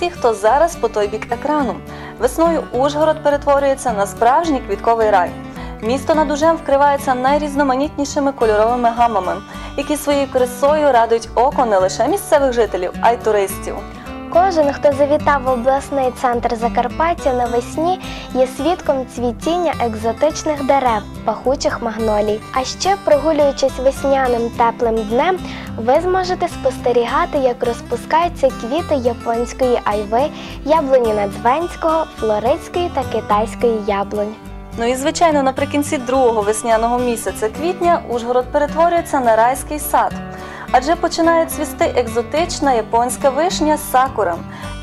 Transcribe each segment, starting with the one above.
Всіх, хто зараз по той бік екрану. Весною Ужгород перетворюється на справжній квітковий рай. Місто над Ужем вкривається найрізноманітнішими кольоровими гамами, які своєю красою радують око не лише місцевих жителів, а й туристів. Кожен, хто завітав в обласний центр Закарпаття навесні, є свідком цвітіння екзотичних дерев, пахучих магнолій. А ще, прогулюючись весняним теплим днем, ви зможете спостерігати, як розпускаються квіти японської айви, яблуні надзвенського, флоридської та китайської яблунь. Ну і звичайно, наприкінці другого весняного місяця квітня Ужгород перетворюється на райський сад. Адже починає цвісти екзотична японська вишня сакура.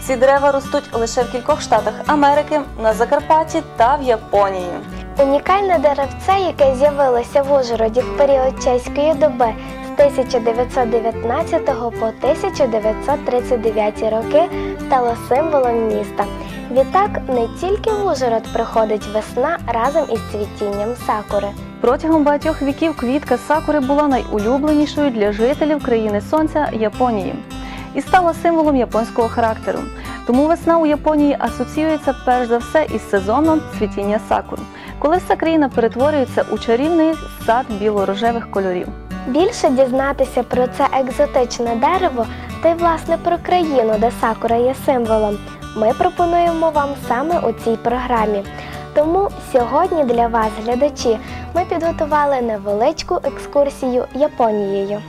Ці дерева ростуть лише в кількох штатах Америки, на Закарпатті та в Японії. Унікальне деревце, яке з'явилося в Ужгороді в період чеської доби з 1919 по 1939 роки, стало символом міста. Відтак не тільки в Ужгород приходить весна разом із цвітінням сакури. Протягом багатьох віків квітка сакури була найулюбленішою для жителів країни сонця Японії і стала символом японського характеру. Тому весна у Японії асоціюється перш за все із сезоном цвітіння сакур, коли вся країна перетворюється у чарівний сад біло-рожевих кольорів. Більше дізнатися про це екзотичне дерево та й власне про країну, де сакура є символом, ми пропонуємо вам саме у цій програмі. Тому сьогодні для вас, глядачі, ми підготували невеличку екскурсію Японією.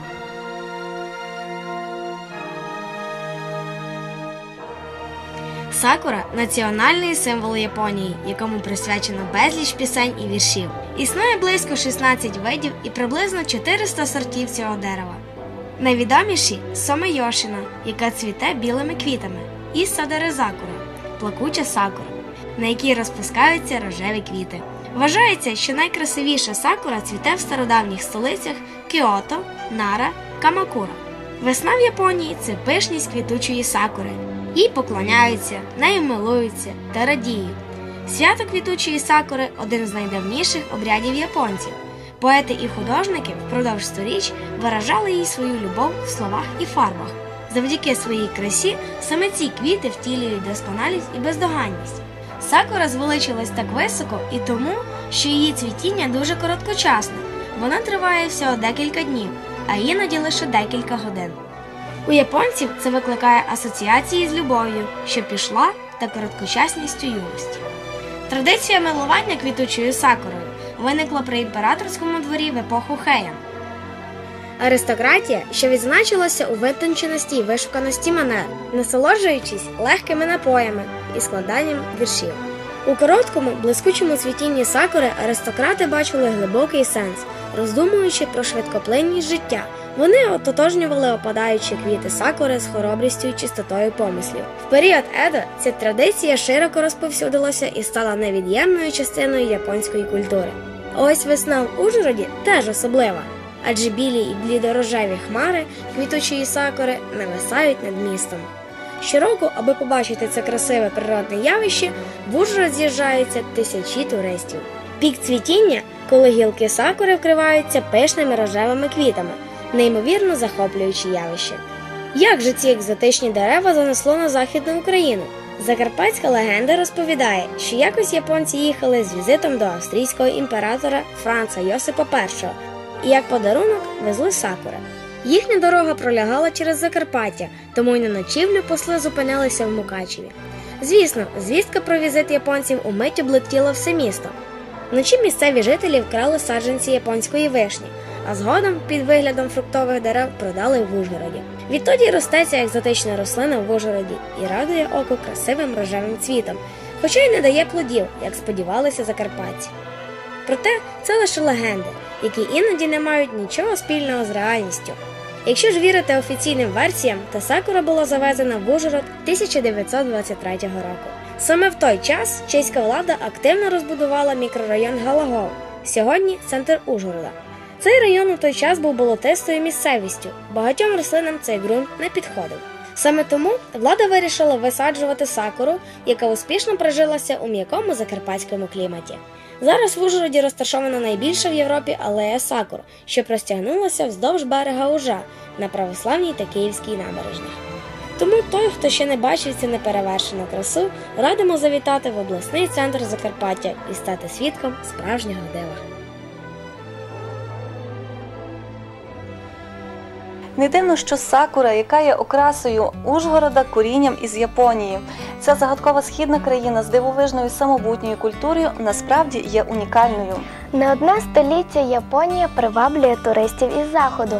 Сакура національний символ Японії, якому присвячено безліч пісень і віршів. Існує близько 16 видів і приблизно 400 сортів цього дерева. Найвідоміші Сомейошина, яка цвіте білими квітами, і Садерезакура плакуча сакура, на якій розпускаються рожеві квіти. Вважається, що найкрасивіша сакура цвіте в стародавніх столицях Кіото, Нара, Камакура. Весна в Японії це пишність квітучої сакури. І поклоняються, нею милуються та радіють. Свято квітучої сакури один з найдавніших обрядів японців. Поети і художники впродовж сторіч виражали їй свою любов в словах і фарбах. Завдяки своїй красі саме ці квіти втілюють досконалість і бездоганність. Сакура звеличилась так високо і тому, що її цвітіння дуже короткочасне. Вона триває всього декілька днів, а іноді лише декілька годин. У японців це викликає асоціації з любов'ю, що пішла та короткочасністю юності. Традиція милування квітучою сакурою виникла при імператорському дворі в епоху Хея. Аристократія, що відзначилася у витонченості і вишуканості манер, насолоджуючись легкими напоями і складанням віршів. У короткому, блискучому цвітінні сакури аристократи бачили глибокий сенс, роздумуючи про швидкоплинність життя. Вони ототожнювали опадаючі квіти сакури з хоробрістю і чистотою помислів. В період Едо ця традиція широко розповсюдилася і стала невід'ємною частиною японської культури. Ось весна в Ужгороді теж особлива, адже білі і блідорожеві хмари квітучої сакури нависають над містом. Щороку, аби побачити це красиве природне явище, в Ужгород з'їжджаються тисячі туристів. Пік цвітіння, коли гілки сакури вкриваються пишними рожевими квітами неймовірно захоплюючі явище. Як же ці екзотичні дерева занесло на Західну Україну? Закарпатська легенда розповідає, що якось японці їхали з візитом до австрійського імператора Франца Йосипа І і як подарунок везли сакури. Їхня дорога пролягала через Закарпаття, тому й на ночівлю посли зупинялися в Мукачеві. Звісно, звістка про візит японців умить облетіла все місто. Вночі місцеві жителі вкрали саджанці японської вишні а згодом під виглядом фруктових дерев продали в Ужгороді. Відтоді росте ця екзотична рослина в Ужгороді і радує око красивим рожевим цвітом, хоча й не дає плодів, як сподівалися закарпатці. Проте це лише легенди, які іноді не мають нічого спільного з реальністю. Якщо ж вірити офіційним версіям, то сакура була завезена в Ужгород 1923 року. Саме в той час чеська влада активно розбудувала мікрорайон Галагов, сьогодні центр Ужгорода. Цей район у той час був болотистою місцевістю, багатьом рослинам цей ґрунт не підходив. Саме тому влада вирішила висаджувати сакуру, яка успішно прижилася у м'якому закарпатському кліматі. Зараз в Ужгороді розташована найбільша в Європі алея сакур, що простягнулася вздовж берега Ужа на православній та київській набережнях. Тому той, хто ще не бачив цю неперевершену красу, радимо завітати в обласний центр Закарпаття і стати свідком справжнього дива. Не дивно, що сакура, яка є окрасою Ужгорода, корінням із Японії. Ця загадкова східна країна з дивовижною самобутньою культурою насправді є унікальною. Не одне століття Японія приваблює туристів із заходу.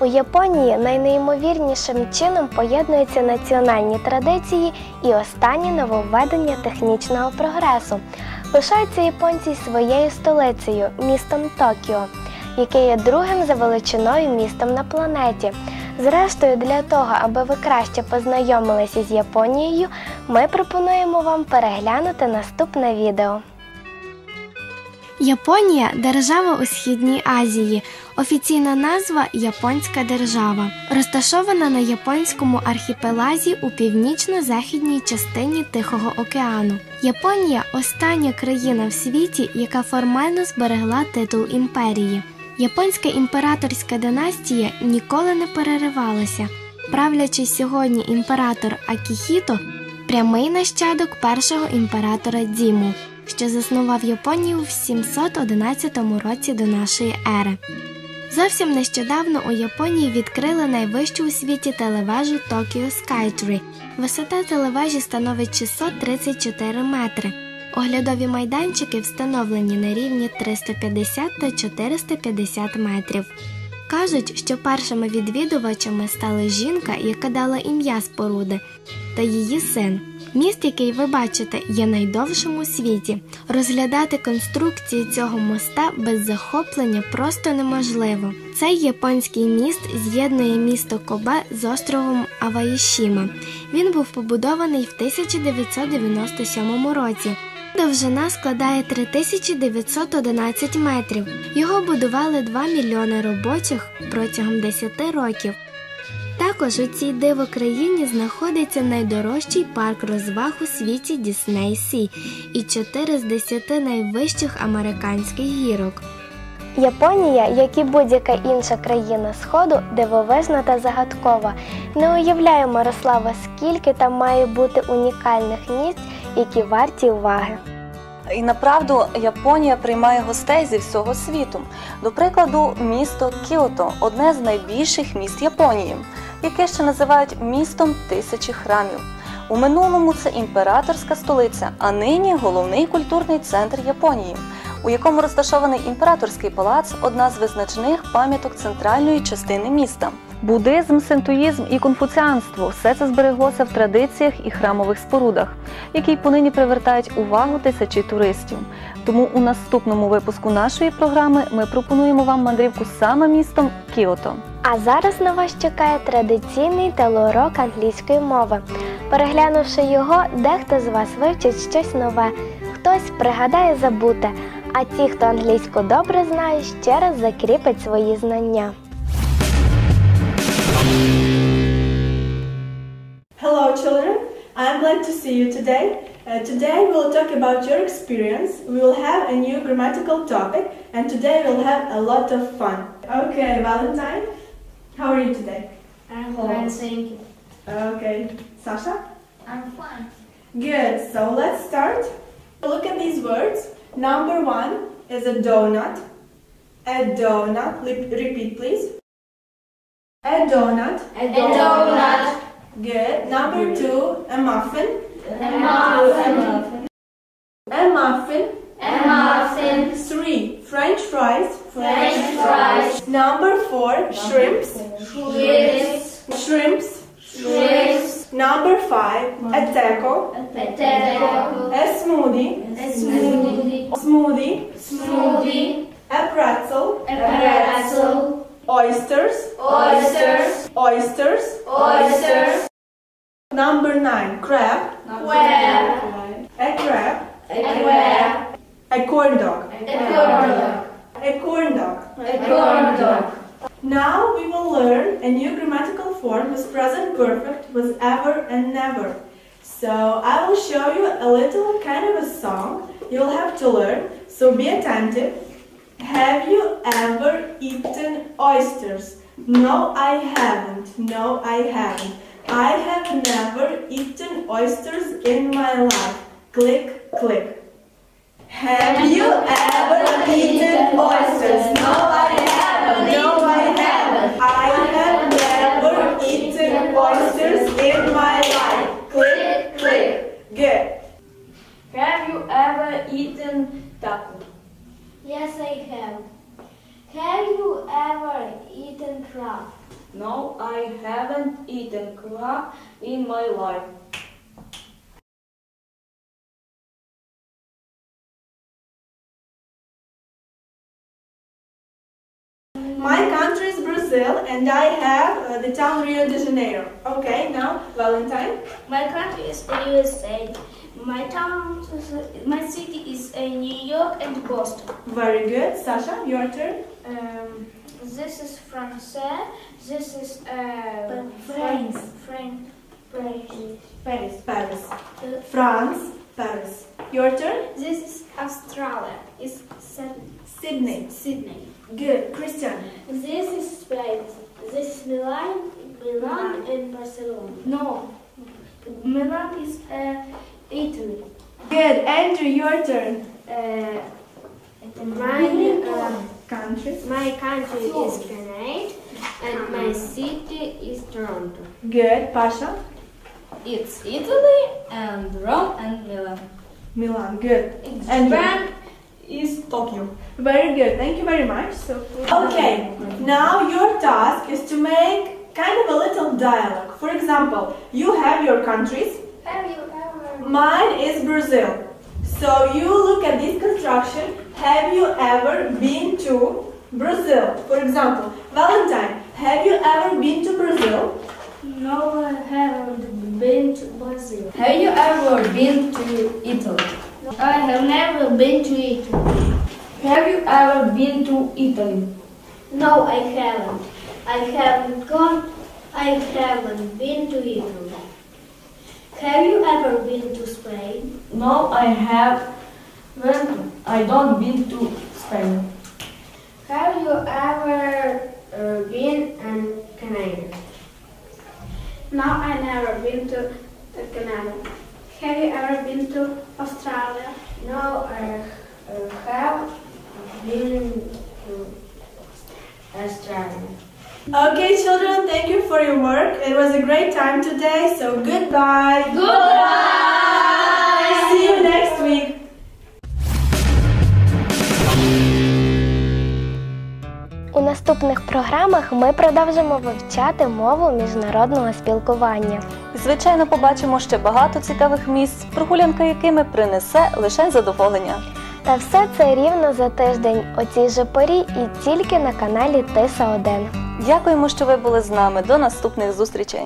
У Японії найнеймовірнішим чином поєднуються національні традиції і останні нововведення технічного прогресу. Пишаються японці своєю столицею, містом Токіо, яке є другим за величиною містом на планеті. Зрештою, для того, аби ви краще познайомилися з Японією, ми пропонуємо вам переглянути наступне відео. Японія держава у Східній Азії. Офіційна назва Японська держава, розташована на японському архіпелазі у північно-західній частині Тихого океану. Японія остання країна в світі, яка формально зберегла титул імперії. Японська імператорська династія ніколи не переривалася. Правлячий сьогодні імператор Акіхіто прямий нащадок першого імператора Дзіму, що заснував Японію в 711 році до нашої ери. Зовсім нещодавно у Японії відкрили найвищу у світі телевежу Tokyo Skytree. Висота телевежі становить 634 метри. Оглядові майданчики встановлені на рівні 350 та 450 метрів. Кажуть, що першими відвідувачами стала жінка, яка дала ім'я споруди, та її син. Міст, який ви бачите, є найдовшим у світі. Розглядати конструкції цього моста без захоплення просто неможливо. Цей японський міст з'єднує місто Кобе з островом Аваїшіма. Він був побудований в 1997 році. Довжина складає 3911 метрів. Його будували 2 мільйони робочих протягом 10 років. Також у цій диво країні знаходиться найдорожчий парк розваг у світі Дісней Сі і 4 з 10 найвищих американських гірок. Японія, як і будь-яка інша країна Сходу, дивовижна та загадкова. Не уявляю, Мирослава, скільки там має бути унікальних місць, які варті уваги. І направду Японія приймає гостей зі всього світу. До прикладу, місто Кіото одне з найбільших міст Японії, яке ще називають містом тисячі храмів. У минулому це імператорська столиця, а нині головний культурний центр Японії, у якому розташований імператорський палац одна з визначних пам'яток центральної частини міста. Буддизм, синтуїзм і конфуціанство все це збереглося в традиціях і храмових спорудах, які понині привертають увагу тисячі туристів. Тому у наступному випуску нашої програми ми пропонуємо вам мандрівку саме містом Кіото. А зараз на вас чекає традиційний телеурок англійської мови. Переглянувши його, дехто з вас вивчить щось нове, хтось пригадає забуте, а ті, хто англійську добре знає, ще раз закріпить свої знання. I'm glad to see you today. Uh, today we'll talk about your experience. We will have a new grammatical topic, and today we'll have a lot of fun. Okay, Valentine, how are you today? I'm fine, thank you. Okay, Sasha? I'm fine. Good, so let's start. Look at these words. Number one is a donut. A donut. Repeat, please. A donut. A donut. Good. Number two, a muffin. A muffin. A muffin. A muffin. Three, French fries. French fries. Number four, shrimps. Shrimps. Shrimps. Shrimps. Number five, a taco. Potato. A smoothie. A smoothie. Smoothie. Smoothie. A pretzel. A pretzel. Oysters. Oysters. Oysters. Oysters. Number nine, crab. Crab. A crab. A crab. A corn dog. A corn dog. A corn dog. A corn dog. Now we will learn a new grammatical form whose present perfect was ever and never. So I will show you a little kind of a song you'll have to learn, so be attentive. Have you ever eaten oysters? No, I haven't. No, I haven't. I have never eaten oysters in my life. Click, click. Have you ever eaten oysters? No, I haven't. No, I haven't. I have never eaten oysters in my life. Click, click. Good. Have you ever eaten taco? Yes, I have. Have you ever eaten crab? No, I haven't eaten crab in my life. My country is Brazil and I have uh, the town Rio de Janeiro. Okay, now Valentine. My country is the USA. My town, my city is uh, New York and Boston. Very good. Sasha, your turn. Um, this is France. This is uh, France. France. France. Paris. Paris. France. Paris. Your turn. This is Australia. It's Sydney. Sydney. Good. Christian. This is Spain. This is Milan, Milan and Barcelona. No, Milan is uh, Italy. Good. Andrew, your turn. Uh, my uh, Country. my country is Canada and my city is Toronto. Good. Pasha. It's Italy and Rome and Milan. Milan. Good. And Japan is Tokyo. Very good. Thank you very much. So okay. Now your task is to make kind of a little dialogue. For example, you have your countries. Have you ever? Mine is Brazil. So you look at this construction. Have you ever been to Brazil? For example, Valentine, have you ever been to Brazil? No, I haven't been to Brazil. Have you ever been to Italy? I have never been to Italy. Have you ever been to Italy? No, I haven't. I haven't gone. I haven't been to Italy. Have you ever been to Spain? No, I have. When I don't been to Spain. Have you ever uh, been in Canada? No, I never been to uh, Canada. Have you ever been to Australia? No, I uh, have been to Australia. Okay, children, thank you for your work. It was a great time today, so goodbye. Goodbye. See you next week. У наступних програмах ми продовжимо вивчати мову міжнародного спілкування. Звичайно, побачимо ще багато цікавих місць, прогулянка якими принесе лише задоволення. Та все це рівно за тиждень о цій же порі і тільки на каналі Тиса 1 Дякуємо, що ви були з нами. До наступних зустрічей.